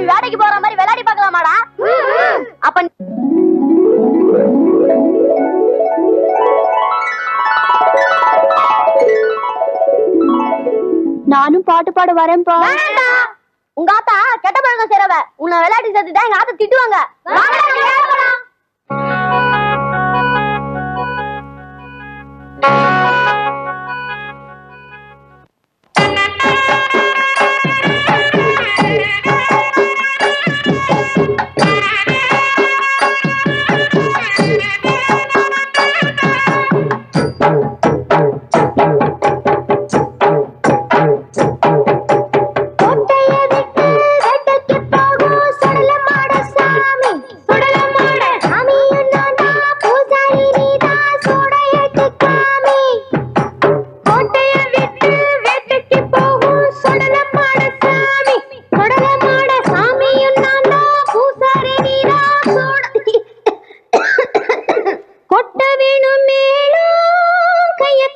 சாமி வேலைக்கு போற மாதிரி விளையாடி பார்க்கலாமாடா? அப்ப நானும் பாட்டு பாட வரேன்பா. உங்க ஆத்தா கெட்ட பழக்கம் செய்றவ. உன்னை விளையாடி சேர்த்துட்டா எங்க ஆத்தா திட்டுவாங்க.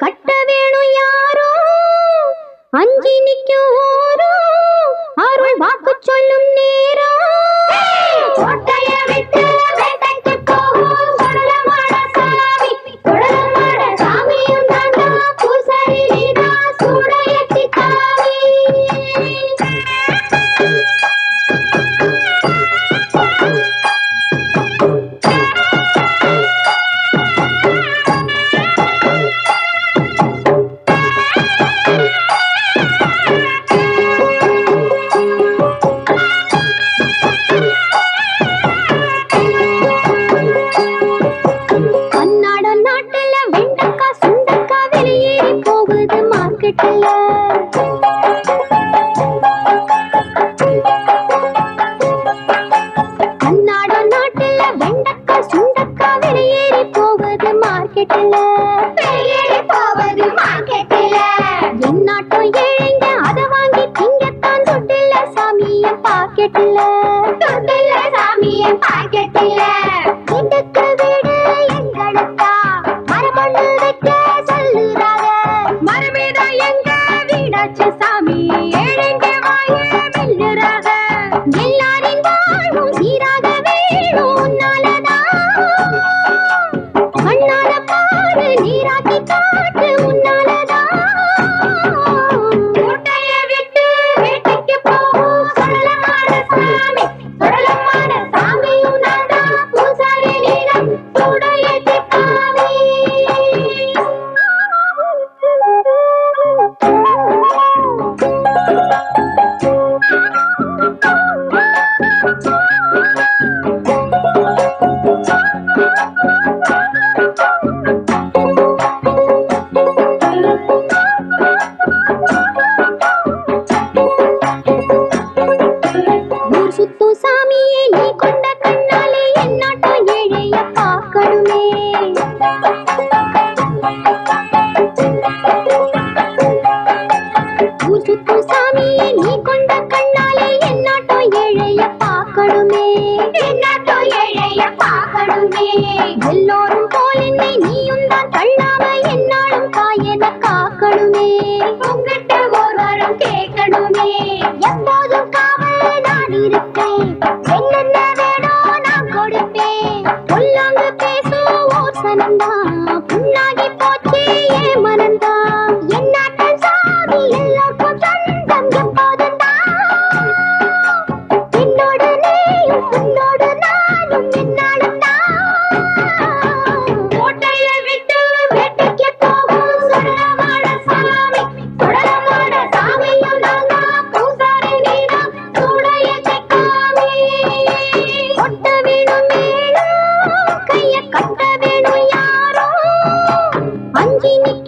கட்ட வேணும் யாரோ? அஞ்சி நிக்கும் ஊரோ அருள் வாக்கு சொல்லும் நேரம் விட்டு போகுது மார்க்கெட்ல வெளியேறி போகுது மார்க்கெட்ல என் நாட்டம் ஏழைங்க அத வாங்கி திங்கத்தான் தொட்டில்ல சாமிய பாக்கெட்ல தொட்டில்ல சாமிய பாக்கெட்ல வீட்டுக்கு வீடு எங்களுக்கா மரமண்ணு வைக்க சொல்லுறாங்க மரமேதா எங்க வீடாச்சு சாமி? கடுமே எல்லோரும் போய் You.